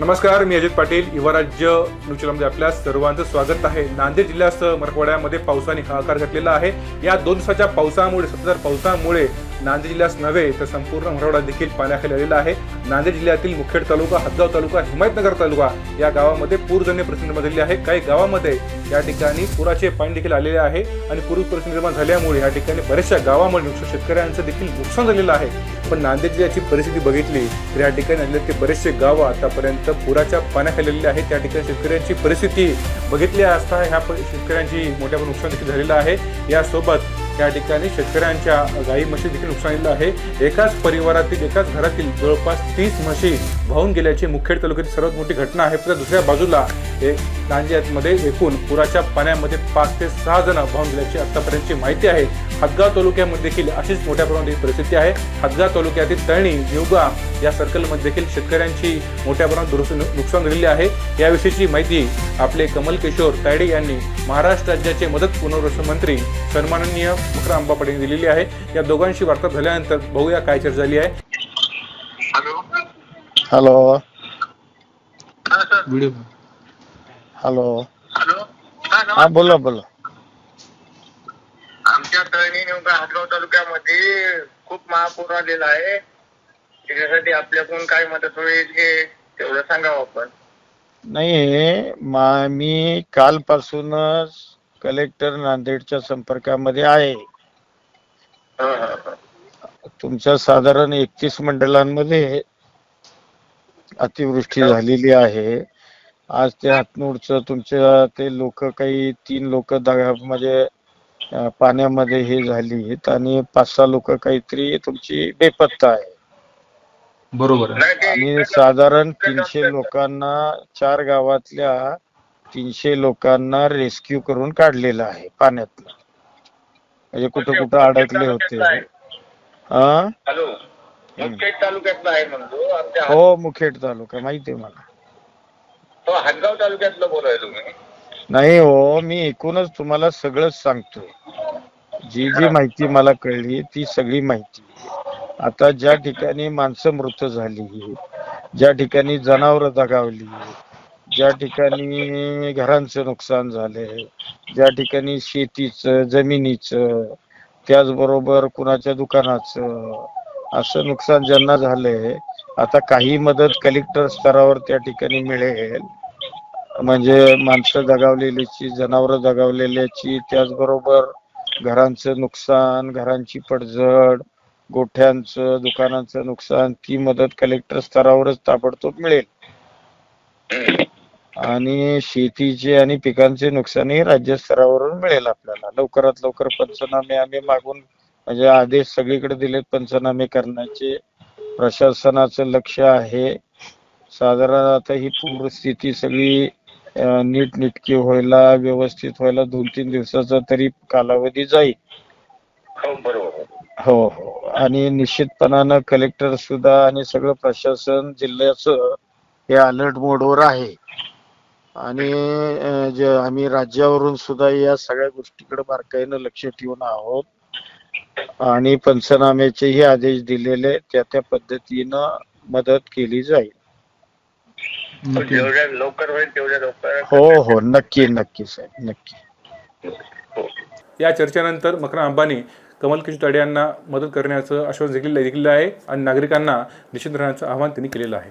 नमस्कार मी अजित पाटील. युवराज्य न्यूजमध्ये आपल्या सर्वांचं स्वागत आहे. नांदेड जिल्ह्यासह मराठवाड्यामध्ये पावसाने हाकार घातलेला आहे. या दोन दिवसाच्या पावसामुळे सततधार पावसामुळे नांदेड जिल्ह्यास नव्हे तर संपूर्ण मराठवाडा देखील पाण्याखाली आलेला आहे. नांदेड जिल्ह्यातील मुखेड तालुका हदगाव तालुका हिमायतनगर तालुका या गावामध्ये पूरजन्य परिस्थिती निर्माण झालेली आहे. काही गावामध्ये या ठिकाणी पुराचे पाणी देखील आलेले आहे आणि पूर परिस्थिती निर्माण झाल्यामुळे या ठिकाणी बऱ्याचशा गावामध्ये नुकसान शेतकऱ्यांचं देखील नुकसान झालेलं आहे. पण नांदेड जिल्ह्याची परिस्थिती बघितली तर या ठिकाणी आलेले ते बरेचसे गावं आतापर्यंत पुराच्या पाण्याखाली आलेले आहेत. त्या ठिकाणी शेतकऱ्यांची परिस्थिती बघितली असता ह्या प- शेतकऱ्यांची मोठ्या नुकसान देखील झालेलं आहे. यासोबत या ठिकाणी शेतकऱ्यांच्या गाई म्हशी देखील नुकसान आहे. एकाच परिवारातील एकाच घरातील जवळपास तीस म्हशी वाहून गेल्याची मुखेड तालुक्यातील सर्वात मोठी घटना आहे. तर दुसऱ्या बाजूला हे एकूण पुराच्या पाण्यामध्ये पाच ते सहा जण वाहून गेल्याची आतापर्यंतची माहिती आहे. हदगाव तालुक्यामध्ये देखील अशीच मोठ्या प्रमाणात ही परिस्थिती आहे. हदगाव तालुक्यातील तळणी निवगा या सर्कलमध्ये देखील शेतकऱ्यांची मोठ्या प्रमाणात दुरुस्त नुकसान झालेली आहे. याविषयीची माहिती आपले कमल किशोर तायडे यांनी महाराष्ट्र राज्याचे मदत पुनर्वसन मंत्री सन्माननीय मकर पाटील यांनी दिलेली आहे. या दोघांशी वार्ता झाल्यानंतर बघूया काय चर्चा झाली आहे. हॅलो. हॅलो. हा सर. हॅलो. हॅलो. हा हा. बोला बोला. आमच्या तळणी नेमका हातगाव तालुक्यामध्ये खूप महापूर आलेला आहे. त्याच्यासाठी आपल्याकडून काय मदत होईल हे तेवढं सांगावं आपण. नाही मा मी कालपासूनच कलेक्टर नांदेडच्या संपर्कामध्ये आहे. हा, हा, हा. तुमच्या साधारण एकतीस मंडळांमध्ये अतिवृष्टी झालेली आहे. आज ते हातनूरचं तुमच्या ते लोक काही तीन लोक म्हणजे पाण्यामध्ये हे झालीत आणि पाच सहा लोक काहीतरी तुमची बेपत्ता आहे. बरोबर आणि साधारण तीनशे. लोकांना चार गावातल्या तीनशे लोकांना रेस्क्यू करून काढलेलं आहे पाण्यातनं म्हणजे कुठं कुठं अडकले होते. हा हॅलो? मुखेड हो तालुका माहिती आहे मला. हो, हातगाव तालुक्यातलं बोलाय तुम्ही. नाही हो मी एकूणच तुम्हाला सगळंच सांगतो जी जी माहिती मला कळली ती सगळी माहिती. आता ज्या ठिकाणी माणसं मृत झाली ज्या ठिकाणी जनावरं दगावली ज्या ठिकाणी घरांचं नुकसान झालंय ज्या ठिकाणी शेतीचं जमिनीचं त्याचबरोबर कुणाच्या दुकानाचं असं नुकसान ज्यांना झालंय आता काही मदत कलेक्टर स्तरावर त्या ठिकाणी मिळेल. म्हणजे माणसं दगावलेलीची जनावरं दगावलेल्याची त्याचबरोबर घरांचं नुकसान घरांची पडझड गोठ्यांचं दुकानांचं नुकसान ती मदत कलेक्टर स्तरावरच ताबडतोब मिळेल. आणि शेतीचे आणि पिकांचे नुकसानही राज्य स्तरावरून मिळेल आपल्याला. लवकरात लवकर पंचनामे आम्ही मागून म्हणजे आदेश सगळीकडे दिलेत पंचनामे करण्याचे. प्रशासनाचं लक्ष आहे. साधारण आता ही पूरस्थिती सगळी नीटनेटकी व्हायला व्यवस्थित व्हायला दोन तीन दिवसाचा तरी कालावधी जाईल. हो बरोबर. हो हो. आणि निश्चितपणानं कलेक्टर सुद्धा आणि सगळं प्रशासन जिल्ह्याचं हे अलर्ट मोडवर आहे. आणि जे आम्ही राज्यावरून सुद्धा या सगळ्या गोष्टीकडे बारकाईनं लक्ष ठेवून आहोत. आणि पंचनाम्याचेही आदेश दिलेले त्या त्या पद्धतीनं मदत केली जाईल. जेवढ्या लवकर होईल तेवढ्या लवकर हो हो नक्की नक्की साहेब नक्की. हो. या चर्चेनंतर मकरा अंबानी कमल किशोर ताडे यांना मदत करण्याचं आश्वासन देखील दिलेलं आहे आणि नागरिकांना निश्चित राहण्याचं आवाहन त्यांनी केलेलं आहे.